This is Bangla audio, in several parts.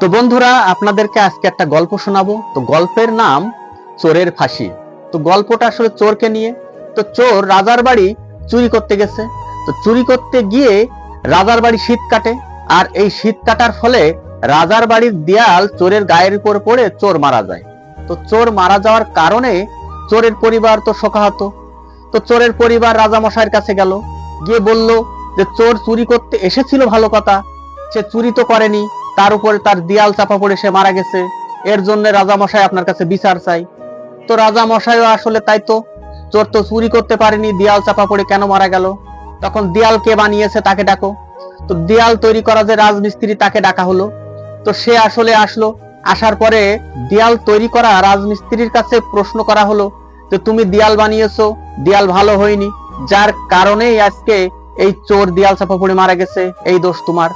তো বন্ধুরা, আপনাদেরকে আজকে একটা গল্প শোনাবো। তো গল্পের নাম চোরের ফাঁসি। তো গল্পটা আসলে চোরকে নিয়ে। তো চোর রাজার বাড়ি চুরি করতে গেছে। তো চুরি করতে গিয়ে রাজার বাড়ি শীত কাটে। আর এই শীত কাটার ফলে রাজার বাড়ির দেয়াল চোরের গায়ের উপর পড়ে চোর মারা যায়। তো চোর মারা যাওয়ার কারণে চোরের পরিবার তো শোকাহত। তো চোরের পরিবার রাজামশাইয়ের কাছে গেল। গিয়ে বলল যে, চোর চুরি করতে এসেছিল ভালো কথা। সে চুরি তো করেনি। তার উপরে তার দেয়াল চাপা পড়ে সে মারা গেছে। এর জন্য রাজামশাই আপনার কাছে বিচার চাই। তো রাজামশাইও আসলে তাই তো, চোর তো চুরি করতে পারেনি, দেয়াল চাপা পড়ে কেন মারা গেল? তখন দেয়াল কে বানিয়েছে তাকে ডাকো। তো দেয়াল তৈরি করা যে রাজমিস্ত্রি তাকে ডাকা হলো। তো সে আসলে আসলো, আসার পরে দেয়াল তৈরি করা রাজমিস্ত্রির কাছে প্রশ্ন করা হলো যে তুমি দেয়াল বানিয়েছো, দেয়াল ভালো হয়নি। যার কারণেই আজকে এই চোর দেয়াল চাপা পড়ে মারা গেছে, এই দোষ তোমার।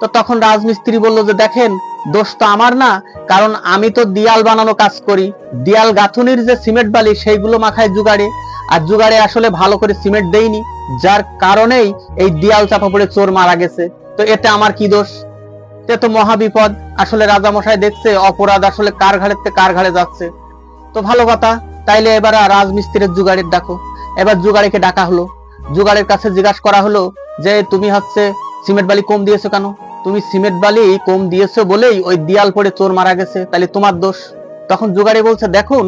তো তখন রাজমিস্ত্রি বলল যে, দেখেন, দোষ তো আমার না, কারণ আমি তো দেয়াল বানানো কাজ করি। দেয়াল গাঁথুনির যে সিমেন্ট বালি, সেইগুলো মাখায় জুগাড়ে। আর জুগাড়ে আসলে ভালো করে সিমেন্ট দেইনি, যার কারণেই এই দেয়াল চাপা পড়ে চোর মারা গেছে। তো এতে আমার কি দোষ? এ তো মহাবিপদ আসলে রাজামশাই দেখছে, অপরাধ আসলে কার থেকে কার ঘাড়ে যাচ্ছে। তো ভালো কথা, তাইলে এবার রাজমিস্ত্রির জুগাড়ের ডাকো। এবার জুগাড়িকে ডাকা হলো। জুগাড়ের কাছে জিজ্ঞাসা করা হলো যে, তুমি হচ্ছে সিমেন্ট বালি কম দিয়েছ কেন? তুমি সিমেন্ট বালি কম দিয়েছ বলেই ওই দিয়াল পড়ে চোর মারা গেছে, তাহলে তোমার দোষ। তখন জুগাড়ি বলছে, দেখুন,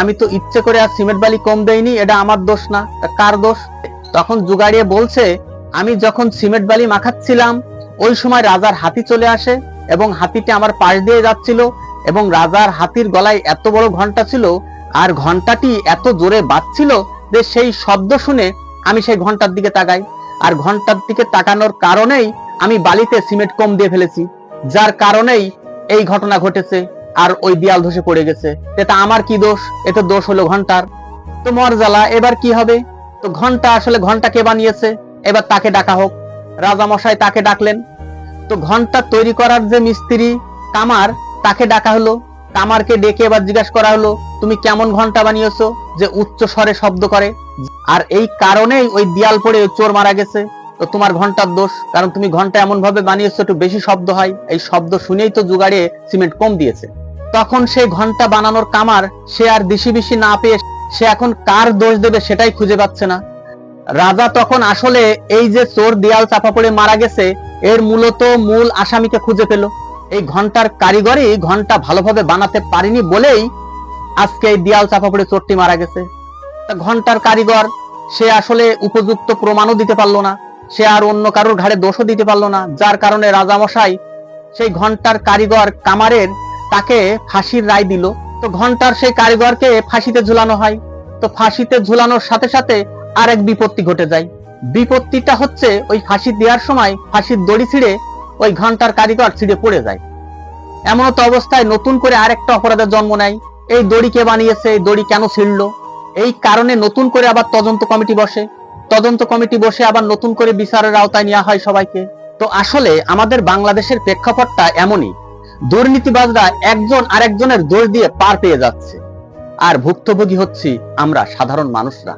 আমি তো ইচ্ছে করে আর সিমেন্ট বালি কম দেইনি, এটা আমার দোষ না কার দোষ? তখন জুগাড়িয়ে বলছে, আমি যখন সিমেন্ট বালি মাখাচ্ছিলাম, ওই সময় রাজার হাতি চলে আসে এবং হাতিটি আমার পাশ দিয়ে যাচ্ছিল এবং রাজার হাতির গলায় এত বড় ঘণ্টা ছিল আর ঘন্টাটি এত জোরে বাজছিল যে সেই শব্দ শুনে আমি সেই ঘণ্টার দিকে তাকাই। আর ঘণ্টার দিকে তাকানোর কারণেই আমি বালিতে সিমেন্ট কম দিয়ে ফেলেছি, যার কারণেই এই ঘটনা ঘটেছে আর ওই দেয়াল ধসে পড়ে গেছে। এটা আমার কি দোষ? এতে দোষ হলো ঘণ্টার। তো মরজালা এবার কি হবে? তো ঘণ্টা আসলে ঘণ্টা কে বানিয়েছে? এবার তাকে ডাকা হোক। রাজা মশাই তাকে ডাকলেন। তো ঘণ্টা তৈরি করার যে মিস্ত্রি, কামার, তাকে ডাকা হলো। কামারকে ডেকে এবার জিজ্ঞাসা করা হলো, তুমি কেমন ঘণ্টা বানিয়েছো? যে উচ্চ স্বরে শব্দ করে। আর এই কারণেই ওই দেয়াল পড়ে চোর মারা গেছে। তো তোমার ঘণ্টার দোষ, কারণ তুমি ঘণ্টা এমন ভাবে বানিয়েছো, একটু বেশি শব্দ হয়। এই শব্দ শুনেই তো জুগাড়ে সিমেন্ট কম দিয়েছে। তখন সেই ঘণ্টা বানানোর কামার, সে আর দিশি বিশি না পেয়ে সে এখন কার দোষ দেবে সেটাই খুঁজে পাচ্ছে না। রাজা তখন আসলে এই যে চোর দেয়াল চাপা পড়ে মারা গেছে, এর মূলত মূল আসামিকে খুঁজে পেল। এই ঘণ্টার কারিগরই ঘণ্টা ভালোভাবে বানাতে পারেনি বলেই আজকে এই দেয়াল চাপা পড়ে চোরটি মারা গেছে। ঘণ্টার কারিগর, সে আসলে উপযুক্ত প্রমাণও দিতে পারল না। সে আর অন্য কারোর ঘাড়ে দোষও দিতে পারল না। যার কারণে রাজামশাই সেই ঘণ্টার কারিগর কামারের তাকে ফাঁসির রায় দিল। তো ঘণ্টার সেই কারিগরকে ফাঁসিতে ঝুলানো হয়। তো ফাঁসিতে ঝুলানোর সাথে সাথে আরেক বিপত্তি ঘটে যায়। বিপত্তিটা হচ্ছে ওই ফাঁসি দেওয়ার সময় ফাঁসির দড়ি ছিঁড়ে ওই ঘণ্টার কারিগর ছিঁড়ে পড়ে যায়। এমন তো অবস্থায় নতুন করে আরেকটা অপরাধের জন্ম নেয়। এই দড়ি কে বানিয়েছে? এই দড়ি কেন ছিঁড়ল? এই কারণে নতুন করে আবার তদন্ত কমিটি বসে। তদন্ত কমিটি বসে আবার নতুন করে বিচারের আওতায় নেওয়া হয় সবাইকে। তো আসলে আমাদের বাংলাদেশের প্রেক্ষাপটটা এমনই। দুর্নীতিবাজরা একজন আরেকজনের দোষ দিয়ে পার পেয়ে যাচ্ছে। আর ভুক্তভোগী হচ্ছি আমরা সাধারণ মানুষরা।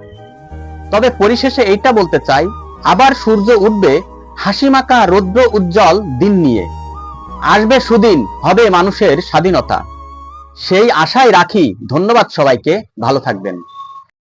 তবে পরিশেষে এইটা বলতে চাই, আবার সূর্য উঠবে হাসিমাকা রৌদ্র উজ্জ্বল দিন নিয়ে। আসবে সুদিন, হবে মানুষের স্বাধীনতা। সেই আশায় রাখি, ধন্যবাদ সবাইকে, ভালো থাকবেন।